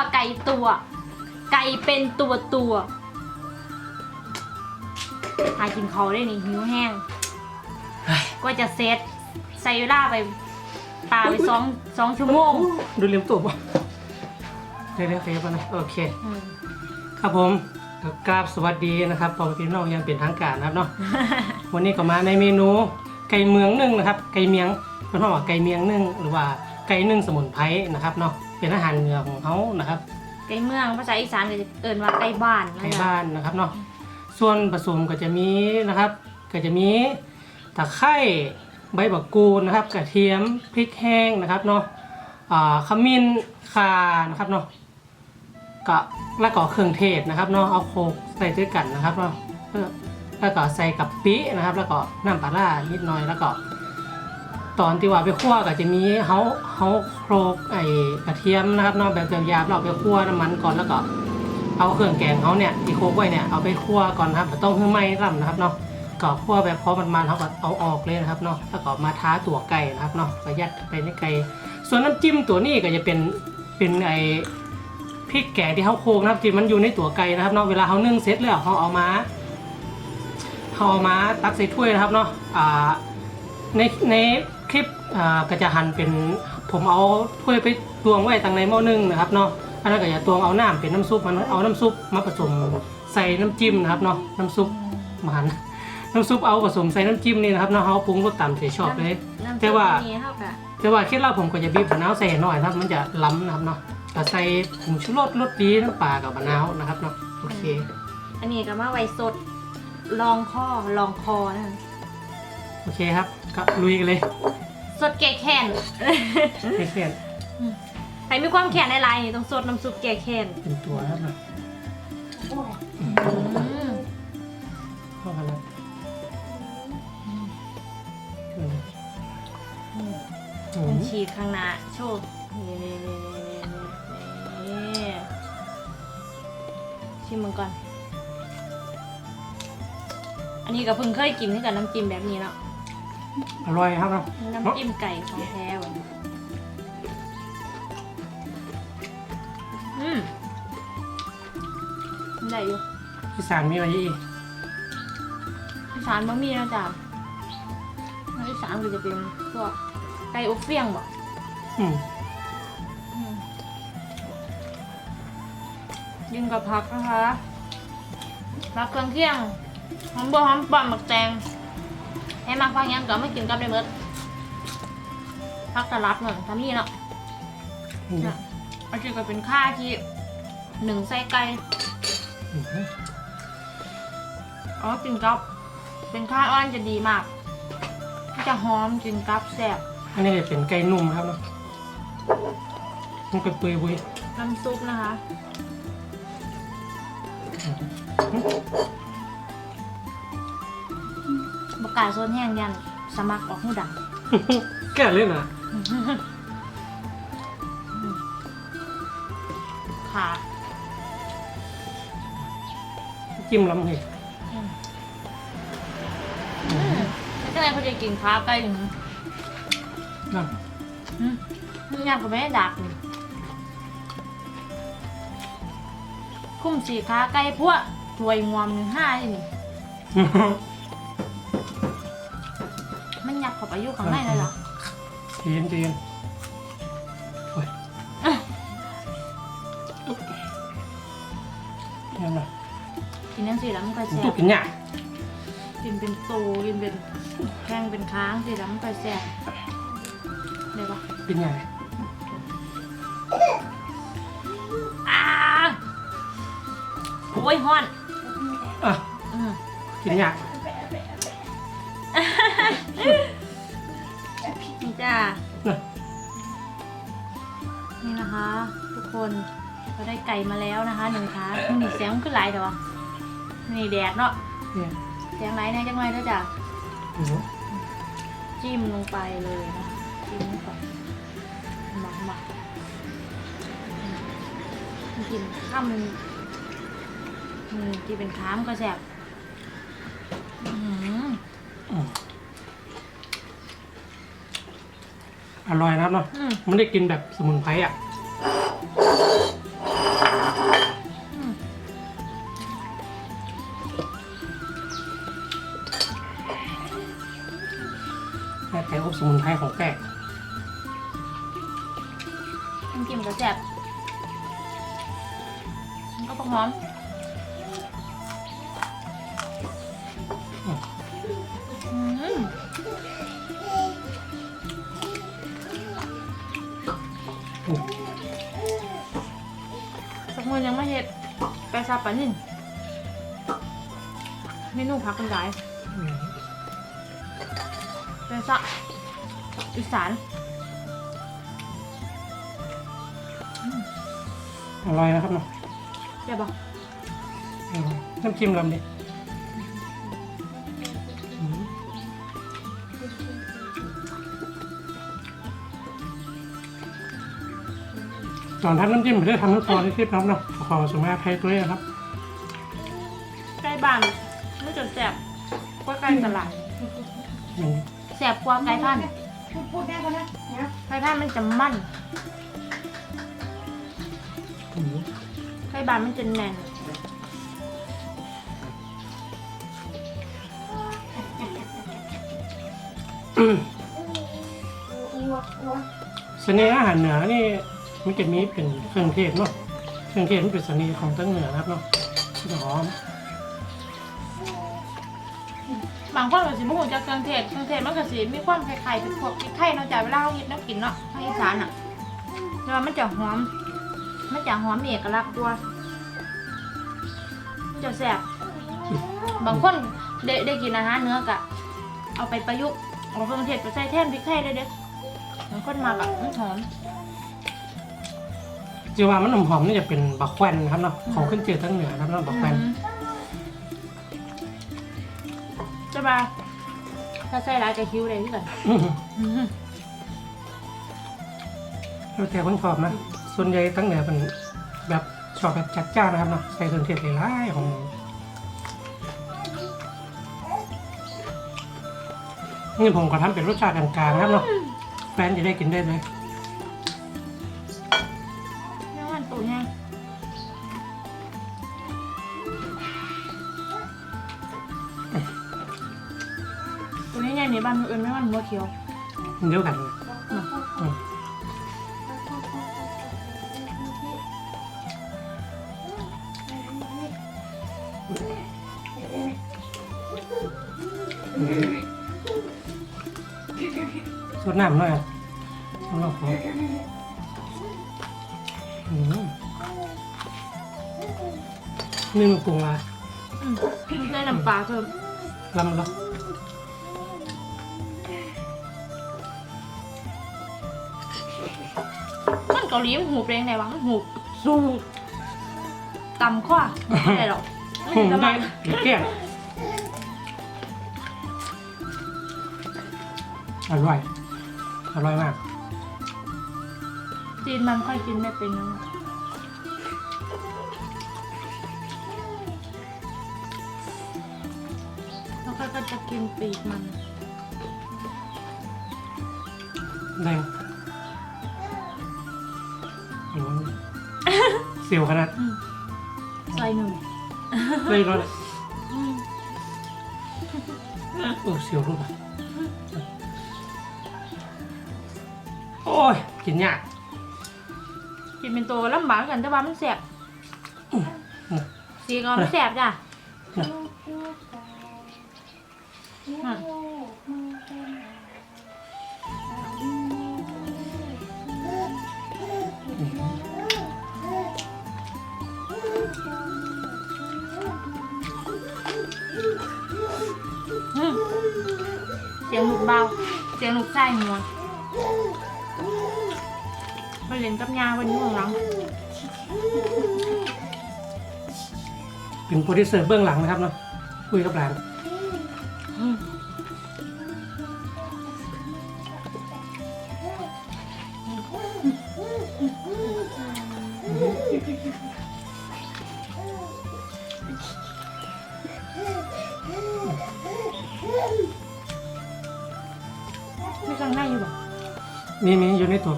ก่ตัวไก่ตัว ไก่เป็นตัวตัวหากินเขาได้นี่หิวแห้งเฮ้ยก็จะเซตใส่เวลาไปปลาไปสองสองชั่วโมง ดูเลี้ยงตัวป่ะเดี๋ยวเดี๋ยวเฟซนะโอเคอืมครับผมกราบสวัสดีนะครับพ่อแม่พี่น้องอยังเป็นทางการนะครับเนาะวันนี้ก็มาในเมนูไก่เมืองนึ่งนะครับ ไก่เมียงเป็นห้องว่าไก่เมียงนึ่งหรือว่าไก่นึ่งสมุนไพรนะครับเนาะ เป็นอาหารเหนือของเขานะครับไก่เมืองภาษาอีสานก็จะเอิ้นว่าไก่บ้านนะไก่จ๊ะบ้านนะครับเนาะส่วนผสมก็จะมีนะครับ ก็จะมีตะไคร้ใบบักกูดนะครับ กระเทียมพริกแห้งนะครับเนาะอ่าขมิ้นข่านะครับเนาะก็แล้วก็เครื่องเทศนะครับเนาะเอาโคกใส่ด้วยกันนะครับเนาะเพื่อแล้วก็ใส่กับปินะครับ แล้วก็น้ำปลาร้านิดหน่อยแล้วก็ ตอนที่ว่าไปคั่วก็จะมีเฮาเฮาโครกไอ้กระเทียมนะครับเนาะแบบหยาบๆเราเอาไปคั่วน้ำมันก่อนแล้วก็เอาเครื่องแกงเขาเนี่ยที่โคกไว้เนี่ยเอาไปคั่วก่อนนะครับต้องให้ไหม้ร่ำนะครับเนาะก็คั่วแบบพอมันมันๆเขาก็เอาออกเลยนะครับเนาะแล้วก็มาท้าตัวไก่นะครับเนาะก็ยัดไปในไก่ส่วนน้ำจิ้มตัวนี้ก็จะเป็นเป็นไอ้พริกแกงที่เขาโคกนะครับที่มันอยู่ในตัวไก่นะครับเนาะเวลาเขานึ่งเสร็จแล้วเขาเอามาเขาเอามาตักใส่ถ้วยนะครับเนาะอ่าในใน คลิปอ่าก็จะหั่นเป็นผมเอาถ้วยไปตวงไว้ตั้งในหม้อนึ่งนะครับเนาะอันนั้นก็อย่าตวงเอาน้ำเป็นน้ำซุปมันเอาน้ำซุปมาผสมใส่น้ำจิ้มนะครับเนาะน้ำซุปมันน้ำซุปเอาผสมใส่น้ำจิ้มนี่นะครับเนาะเขาปรุงรสตามใจชอบเลยน้ำแต่ว่าซุปนี้เท่ากับแต่ว่าเคล็ดลับผมก็จะบีบมะนาวใส่หน่อยนะครับ มันจะล้ำนะครับเนาะก็ใส่ผงชูรสรสดีน้ำปลากับมะนาวนะครับเนาะโอเค อันนี้ก็มาไว้สดลองข้อลองคอนะคะโอเคครับก็ลุยกันเลยสดแก่แค้นเพื่อนใครมีความแค้นในลายนี่ต้องสดน้ำซุปแก่แค้นๆเป็นตัวนะครับเนาะอืมเข้ากันแล้วอืมอืมมันฉีดข้างหน้าโชว์นี่นี่นี่นี่นี่นี่ชิมมันก่อน อันนี้ก็เพิ่งเคยกินที่กับน้ำจิ้มแบบนี้เนาะ อร่อยครับเนาะน้ำจิ้มไก่ของแท้ว่ะอืมได้อยู่ที่สามมีอะไรอีกอีสานบะหมี่นะจ๊ะอีสานก็จะเป็นพวกไก่อบเฟียงบ่อืมอืมยิงกับผักนะคะผักเครื่องเคียงหอมบัวหอมปั่นหมักแตง ให้มากฟังยังก็ไม่กินกับได้เบิดผักตลับหนึ่งทำนี่เนาะอืมน่ะอันนี้ก็เป็นข้าที่หนึ่งไส้ไก่อืมอ๋อกินกับ เป็นข้าวอ้อนจะดีมากมันจะหอมกินกับแซ่บอันนี้จะเป็นไก่นุ่มครับเนาะมันก็เปื่อยบุยน้ำซุปนะคะบ กกาโซนแห้งยันสมัครออกหูดัง แก่เลยนะค่ะจิ้มล้ำเหตุแล้วก็เลยเขาจะกินข้าวไก่ถึงนะนี่ยังก็ไม่ได้ดักนี่คุ้มสีขาไก่พวกถวยงวมหนึ่งห้านี่มัน อยู่ข้างในเลยเหรอเย็นเย็นโอ้ยยังไงกินนั่นสิแล้วมันก็แซ่ตุกบกินเนี่ยกินเป็นโตกินเป็นแข้งเป็นค้างสิแล้วมันก็แซ่บเดี๋ยวปะกินเนี่ยอ้าโอ้ยฮ้อนอะอืมกินเนี่ย คนเราได้ไก่มาแล้วนะคะหนึ่งขามันนี่เสียงมันขึ้นหลายแต่ว่านี่แดดเนาะเนี่ยเสียงไรแน่จังไรด้วยจ้ะโอ้โหจิ้มลงไปเลยนะจิ้มลงไปหมักหมักกินข้ามอืมกินเป็นค้ามนก็แซ่บอื้อหืออืมอร่อยนะครับเนาะอืมมันได้กินแบบสมุนไพรอะ แม่ไทยอบสมุนไพรของแกน้ำจิ้มก็แซ่บมันก็พร้อม สักมือยังไม่เห็ดไปซาปลานิ่นเมนูพักกันหลายอืมไปซะอีสานอร่อยนะครับเนาะเดี๋ยวบอกอืมน้ำจิ้มลำดิ ตอนท่านน้ำจิ้มไม่ได้ทำน้ำซอสที่คลิปนะครับเนาะขอขอบคุณมากแพ้ด้วยนะครับใกล้บ้านไม่จนแซ่บกว่าไก่ตลาดอืมแซ่บกว่าไก่พันธุ์พูดพูดได้ปะนะนะไก่พันธุ์มันจะมันอืมไก่บ้านมันจะแน่นอ้วกอ้วกเสน่ห์อาหารเหนือนี่ มันจะมีเป็นเครื่องเทศเนาะเครื่องเทศมันเป็นสน่ห์ของตั้งเหนือนะครับเนาะจะหอมบางคนก็สิบ่ฮู้จักเครื่องเทศเครื่องเทศมันก็สิมีความคล้ายๆเป็นพวกพริกไทยเนาะจ้ะเวลาเราเฮ็ดน้ำกินเนาะทางอีสานอะแต่ว่ามันจะหอม มันจะหอมมีเอกลักษณ์ตัวจะแซ่บบางคนได้ได้กินอาหารเนื้อกะ เอาไปประยุกต์เอาเครื่องเทศไปใส่แทนพริกไทยได้เด้บางคนมากะมันหอม จีว่ามันหอมๆนี่จะเป็นบักแควนนะครับเนาะของขึ้นเจือตั้งเหนือนะครับเนาะบักแควนอืมจะมาถ้าใส่หลายจะคิ้วเลยที่กันอื้อหืออืมแล้วแต่คนชอบนะ ส่วนใหญ่ตั้งเหนือเป็นแบบชอบแบบจัดจ้านนะครับเนาะใส่เครื่องเทศหลายๆของนี่ผมก็ทำเป็นรสชาติกลางๆนะครับเนาะแฟนจะได้กินได้เลย อื่นไม่มันเขียวเดียวกันเลยสดน้ำหน่อยอะน้ำหน่อยขออืมนี่มันปรุงมาอืมได้น้ำปลาเพิ่มลำละ เกาหลีมันหูเพลงไหนวะมันหูสูดต่ำข้อไม่ได้หรอกไม่ผมได้ได้มาเดี๋ยวแก้มอร่อย อร่อยมาก จีนมันค่อยกินไม่เป็นนะแล้วค่อยก็จะกินปีกมัน แดง เสียวขนาดอืมใส่หนึ่งเลยร้อนเลยอืมเออเสียวรูปอะโอ้ยกินยากกินเป็นตัวลำบากกันแต่ว่ามันแสบอืมสีก็มันแสบจ้ะนะ ยงลูกเบาเสียงลูกใส่หัวไปเล่นกับยาวันนี้ของหลังเป็นโปรดิวเซอร์เบื้องหลังนะครับเนาะคุยกับหลาน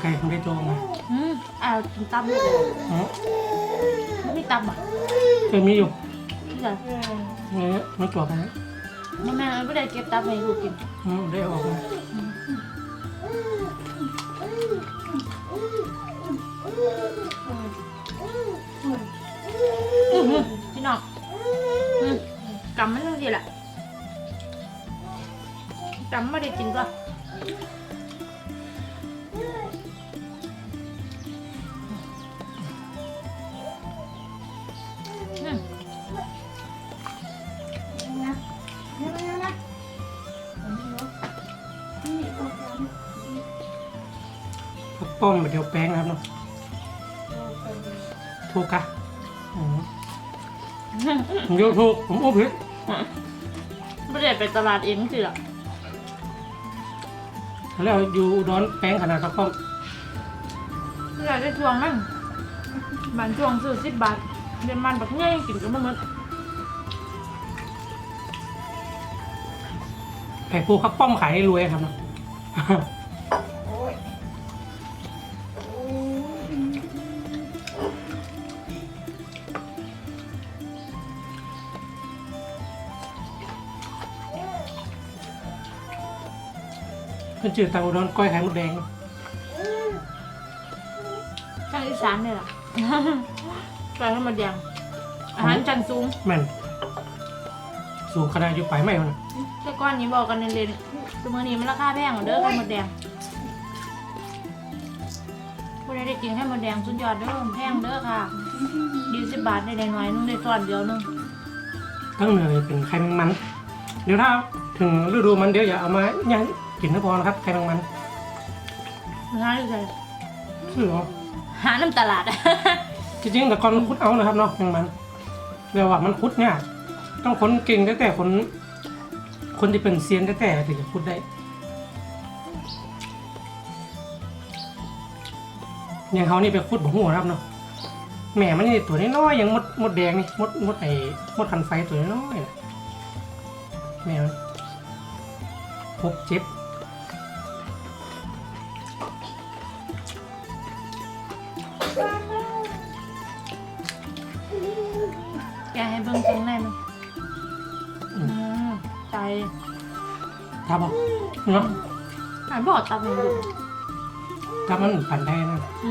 ไก่ของได้โจงนะอืมอ่ากินตับด้วยอ๋ไม่ตับอะเจอมีอยู่ที่ไหนเอ้ยไม่จบนะไม่แม่ไม่ได้เก็บตับให้ลูกกินอืมได้ออกนะพี่น้องกำมันต้องสิแหละกำไม่ได้กินก็ ข้าวต้มแบบเดียวแป้งนะครับเนาะถูกกะอืมผมโยกถูกผมโอ้ผิดไม่ได้ไปตลาดเองสิล่ะแล้วอยู่อุดอนแป้งขนาดข้าวต้มไม่ได้ได้ทวงมั่งบานทวงซื้อสิบบาทเดือนมันแบบเงี้ยกินก็ไม่หมดไข่ปูข้าวป้อมขายให้รวยครับเนาะ เพิ่นจืดตางอุดรก้อยไข่มดแดงเนาะทางอีสานเนี่ยล่ะไปให้มาแดงอาหารชั้นสูงแม่นสูงขนาดอยู่ไปไม่เอานะแต่ก่อนนี้บอกกันเล่นๆสมัยนี้มันราคาแพงกว่าเด้อไข่มดแดงผู้ใดได้กินไข่มดแดงสุดยอดเด้อแพงเด้อค่ะดีสิบบาทได้น้อยๆนึงได้ซ้อนเดียวนึงทั้งเหนือเลยเป็นไข่แมงมัน เดี๋ยวถ้าถึงฤดูมันเดี๋ยวอย่าเอามาย่าง กินให้พอนะครับไข่แมงมันมันหาอยู่ไสคือเอาหาน้ำตลาด จริงๆแต่ก่อนคุดเอานะครับเนาะแมงมันเรียกว่ามันคุดเนี่ยต้องคนเก่งแต่แต่คน คนที่เป็นเซียนแต่แต่ถึงจะคุดได้อย่างเขานี่ไปคุดบ่หัวนะครับเนาะแหม่มันนี่ตัวน้อยๆอย่างมดมดแดงนี่มดมดไอ้มดคันไฟตัวน้อยๆนะแหม่มันพบเจ็บ ครับผมเนาะหายบอดตาเป็นดุถ้ามันปั่นได้นะอื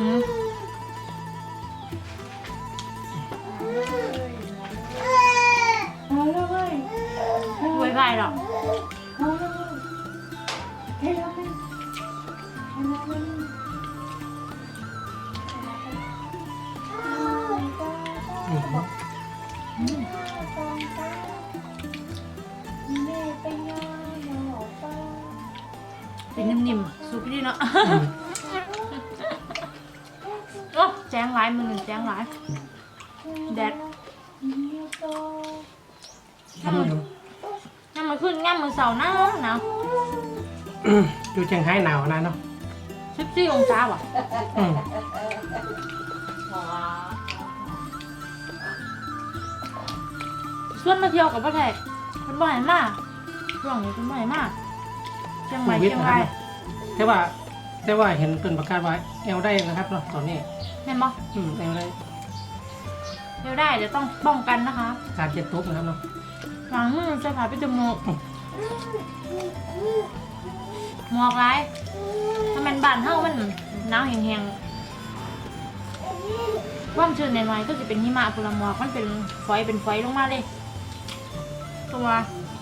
เชียงไฮ้หนาวนะเนาะสิบสี่องศาว่ะอืมส่วนมาเที่ยวกับประเทศเป็นบ่อยมากช่วงนี้เป็นบ่อยมากเชียงใหม่เชียงรายแต่ว่าแต่ว่าเห็นเป็นประกาศไว้แอลได้นะครับเนาะตอนนี้เห็นบ่อืมแอลได้เดี๋ยวได้เดี๋ยวต้องป้องกันนะคะการเจ็บตุ๊บนะครับเนาะหลังมือใส่ผ้าปิดจมูก หมวกไรถ้ามันบานเท่ามันหนาวแห้งๆความชื้นน้อยๆก็จะเป็นหิมะพลหมอกมันเป็นฝอยเป็นฝอยลงมาเลยตัว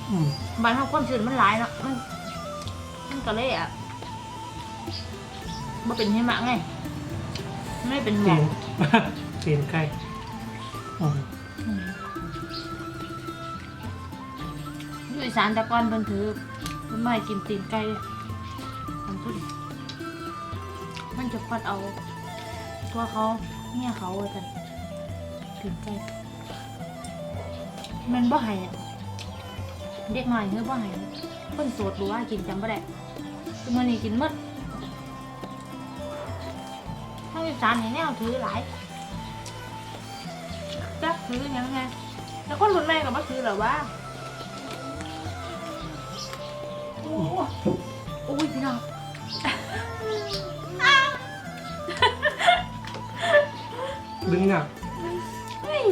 อืมบานเท่าความชื้นมันหลายเนาะมันมันก็เลยอะมันเป็นหิมะไงไม่ได้เป็นหมเปลี่อยกนเปลี่ยนใกล้อืมอืมอยู่อีสานแตะกอนเพิ่นถือเพิ่นไม่ให้กินตีนไก่ทำพูดดิ มันจะพัดเอา ตัวเขาเนี่ยเขาว่ากันตีนไก่มันบ่ห้อะเด็กหน่อยเฮ้ยบ่ให้เพิ่นโสดรู้ว่ากินจำบ่ได้คือมื้อนี้กินมดทางอีสานเห็นแนวถือหลายจักถือยังไงแล้วคนรุ่นใหม่ก็บ่ถือหรอว่าโอ้โอ้ยพี่น้อง ดึงอะเฮ้ย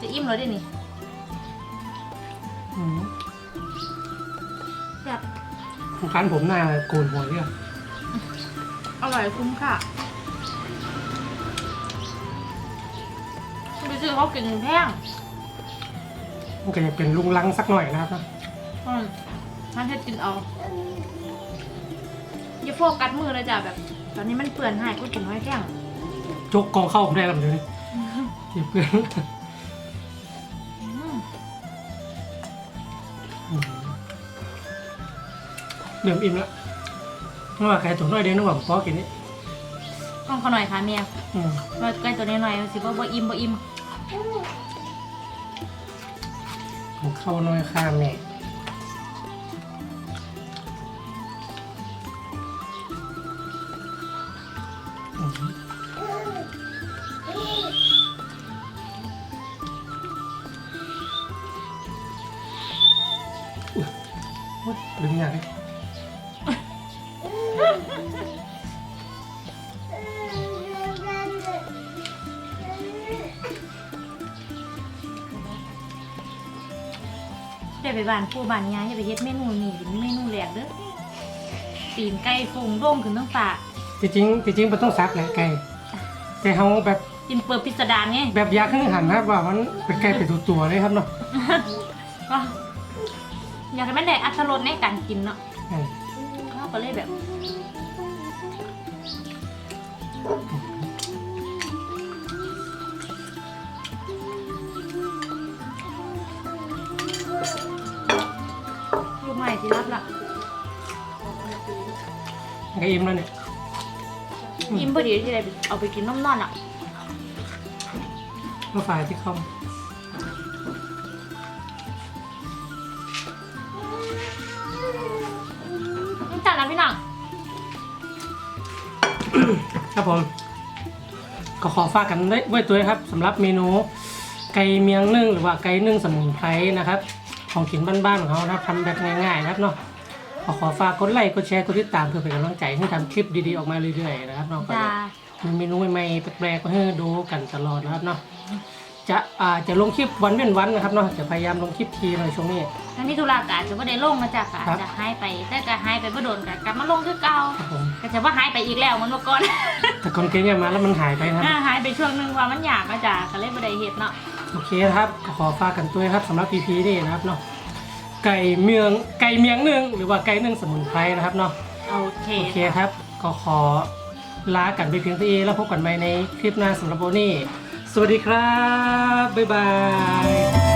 จะอิ่มแล้วดินี่อืมแบบผู้คันผมหน้าโกนหัวเนี่ยอร่อยคุ้มค่ะไปซื้อเขากินแพงมันก็จะเป็นลุงลังสักหน่อยนะครับเนาะอืมมันเฮ็ดกินเอาอย่า โฟกัสมือเลยจ้ะแบบ ตอนนี้มันเปื่อนหายกูกินไว้แข้งจกกองเข้าผมได้แล้วเดี๋ยวนี้เจ็บเพื่อนอืมเริ่มอิ่มแล้วนึกว่าใครตัวน้อยเดียวนึกว่าพอกินนี่ต้องขอหน่อยค่ะเมียอืมว่าใกล้ตัวนี้หน่อยสิบ่บ่อิ่มบ่อิ่มของเข้าน้อยข้ามแม่อื อ๊ยดึงยากเลยได้ไปบ้านผู้บ้านยายอย่าไปเฮ็ดเมนูนี่เป็นเมนูแรกเด้อตีนไก่ฟงโด่งขึ้นทั้งปากจริงๆจริงๆมันต้องซักแหละไก่แต่เขาแบบกินเปิดพิสดารไงแบบอยากขึ้นหันนะครับว่ามันเป็นไก่เป็นตัวๆเลยครับเนาะก็ อยากให้มันได้อัตรสในการกินเนาะอืม เขาก็เลยแบบลูกใหม่ที่รับละไก่อิ่มแล้วเนี่ยยิ้มพอดีที่ได้เอาไปกินน้ำนอนอะ ก็ฝ่ายที่เข้า ครับผมก็ขอฝากกันไว้ไว้ตัวนะครับสำหรับเมนูไก่เมียงนึ่งหรือว่าไก่นึ่งสมุนไพรนะครับ ของกินบ้านๆของเขานะครับทำแบบง่ายๆนะครับเนาะขอขอฝากกดไลค์กดแชร์กดติดตามเพื่อเป็นกำลังใจให้ทำคลิปดีๆออกมาเรื่อยๆนะครับเนาะก็จ้าจะมีเมนูใหม่ๆแปลกๆมาให้ดูกันตลอดนะครับเนาะ จะอ่าจะลงคลิปวันเว้นวันนะครับเนาะจะพยายามลงคลิปทีหน่อยช่วงนี้แล้วมีธุระกอาจจะว่าได้ลงมาจากกอาจครับ จะหายไป แต่ก็หายไปเ่โดนกกลับมาลงคือเก่าครับผมก็จะว่าหายไปอีกแล้วเหมันเมื่อก่อน แต่คอนเทนต์เนี่ยมาแล้วมันหายไปนะครับ อ่าหายไปช่วงหนึงว่ามันอยากมาจากก็เลยบ่ได้เฮ็ดเนาะโอเคนะครับก็ขอฝากกันด้วยนะครับสำหรับ EP นี้นะครับเนาะไก่เมืองไก่เมียงนึ่งหรือว่าไก่นึ่งสมุนไพรนะครับเนาะโอเคโอเคครับก็ขอลากันไปเพียงเท่านี้แล้วพบกันใหม่ในคลิปหน้าสำหรับโบนี่ สวัสดีครับ บ๊ายบาย